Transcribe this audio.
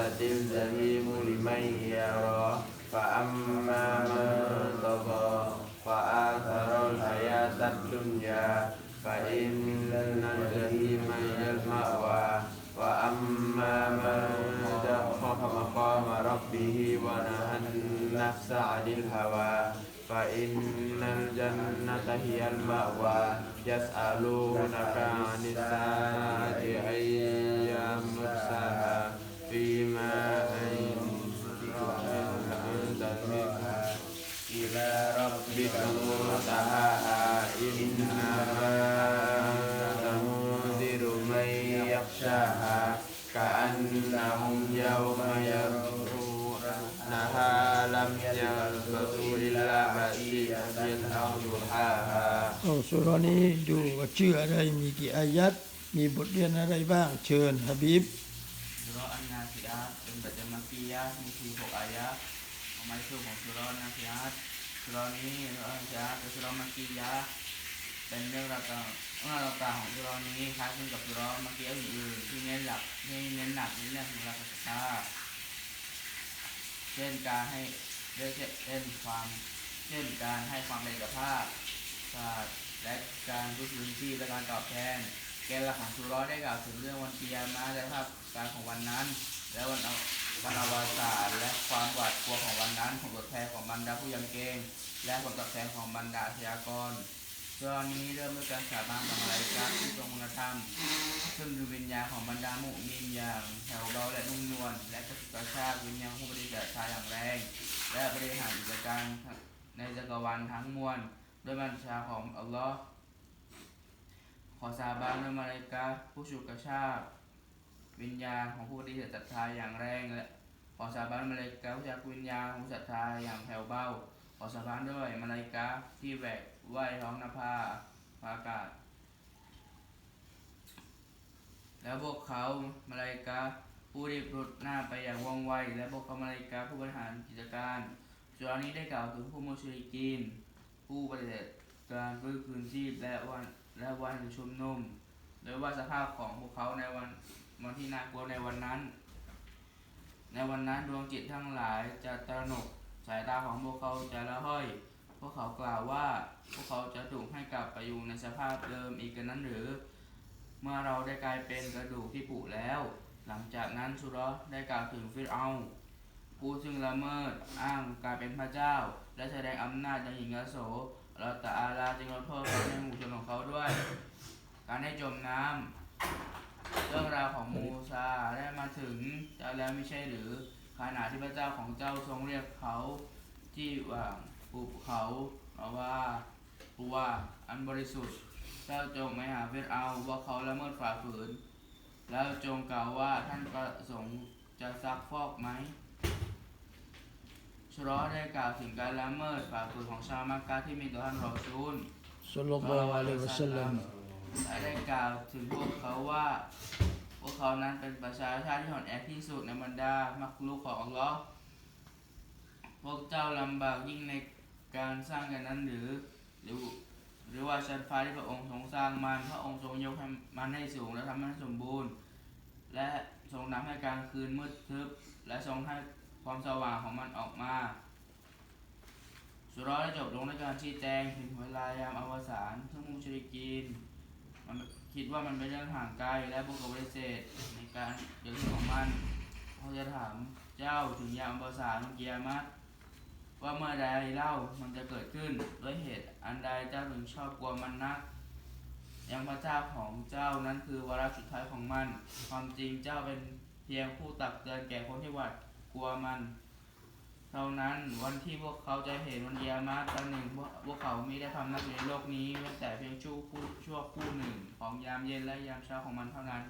برزة الجحيم لمن يرى فأما من طغى وآثر الحياة الدنيا فإن الجحيم هي المأوى وأما من خاف مقام ربه ونهى النفس عن الهوى فإن الجنة هي المأوى يسألونك عن الساعة ربك منتهاها إنما أنت منذر من يخشاها كأنهم يوم يرونها لم يلبثوا إلا عشية أو ضحاها โอ้สุรานี้ดูว่าชื่ออะไรมีกี่อายัดมีบทเรียนอะไรบ้าง เชิญฮะบีบ สุรอันนาซิอาตเป็นปัจจมักกียะห์มีทีหกอายะห์ของไม้ชื่อของสุรอันนาซิอาต สุรนี้สุรอันนาซิอาตเป็นสุรมักกียะเป็นเรื่องราวต่างเรื่องราวต่างของสุรนี้คล้ายคลึงกับสุรมักียะห์อื่นๆที่เน้นหลักที่เน้นหนักในเรื่องของหลักศรัทธาเช่นการให้เรื่องเช่นความเช่นการให้ความเป็นกับภาพศาสตร์และการรู้พื้นที่และการตอบแทน แกนหลักของสุรอได้กล่าวถึงเรื่องวันเกียร์มาและภาพการของวันนั้น และวันเอาวันอวสานและความ ดกลัวของวันนั้นผลตอบแทนของบรรดาผู้ยำเกรงและผลตอบแทนของบรรดาอาชญากรสุรนี้เริ่มด้วยการสาบานต่อมาลายกาที่ทรงคุณธรรมซึ่งคือวิญญาณของบรรดามุมินอย่างแถวเบาและนุ่มนวลและกระสุกระชากวิญญาณผู้ปฏิบัติชายอย่างแรง และบริหารกิจการในจักรวาลทั้งมวลด้วยบัญชาของอัลลอฮ์ขอสาบานด้วยมาลาอิกาผู้ฉุกกระชากวิญญาณของผู้ที่ศรัทธาอย่างแรงและ ขอสาบานมาลาอิกาผู้ชักวิญญาของศรัทธาอย่างแผ่วเบา ขอสาบานด้วยมาลาอิกาที่แบกไหวท้องนภาอากาศ แล้วพวกเขามาลาอิกาผู้รีบรุดหน้าไปอย่างว่องไว และพวกเขามาลาอิกาผู้บริหารกิจการส่วนนี้ได้กล่าวถึงผู้มุชริกีน ผู้ปฏิบัติการฟื้นคืนชีพและวันและวันชุมนุมโดยว่าสภาพของพวกเขาในวันวันที่น่ากลัวในวันนั้น ในวันนั้นดวงจิตทั้งหลายจะตระหนกสายตาของพวกเขาจะละห้อย พวกเขากล่าวว่าพวกเขาจะถูกให้กลับไปอยู่ในสภาพเดิมอีกกันนั้นหรือ เมื่อเราได้กลายเป็นกระดูกที่ผุแล้ว หลังจากนั้นสุรอได้กล่าวถึงฟิรเอาผู้ซึ่งละเมิดอ้างการเป็นพระเจ้า และแสดงอำนาจอย่างหญิงยโสเราตะอาลาจึงลดโทษในหมู่ชนของเขาด้วย การให้จมน้ำาวของมูซาได้มาถึงเจ้าแล้วไม่ใช่หรือขณะที่พระเจ้าของเจ้าทรงเรียกเขาที่ว่างภูเขาเอาว่าผู้ว่าอันบริสุทธิ์เจ้าจงไม่หาเวทเอาว่าเขาละเมิดฝ่าฝืน แล้วจงกล่าวว่าท่านประสงค์จะซักฟอกไหมชรอได้กล่าวถึงการละเมิดฝ่าฝืนของชาวมักกะที่มีต่อท่านรอซูลสุลลัลลอฮุอะลัยฮิวะสัลลัมและได้กล่าวถึงพวกเขาว่า พวกเขานั้นเป็นประชาชาติที่อ่อนแอที่สุดในบรรดามักลุกของอัลลอฮ์พวกเจ้าลำบากยิ่งในการสร้างกันนั้นหรือหรือหรือว่าชั้นฟ้าที่พระองค์ทรงสร้างมันพระองค์ทรงยกให้มันให้สูงและทำให้สมบูรณ์ และทรงนำให้กลางคืนมืดทึบ และทรงให้ความสว่างของมันออกมา สุราได้จบลงด้วยการชี้แจงถึงเวลายามอวสานซึ่งมุชริกีน คิดว่ามันเป็นเรื่องห่างไกลและบุกปฏิเสธในการเรื่องของมันเขาจะถามเจ้าถึงยามอวสานเกียรมัตว่าเมื่อใดเล่ามันจะเกิดขึ้นด้วยเหตุอันใดเจ้าถึงชอบกลัวมันนักยังพระเจ้าของเจ้านั้นคือวาระสุดท้ายของมัน ความจริงเจ้าเป็นเพียงผู้ตักเตือนแก่คนที่หวาดกลัวมัน เท่านั้นวันที่พวกเขาจะเห็นวันเดียมาตอนหนึ่งพวกพวกเขาไม่ได้ทำนักอยู่ในโลกนี้เว้นแต่เพียงชั่วคู่ชั่วคู่หนึ่งของยามเย็นและยามเช้าของมันเท่านั้น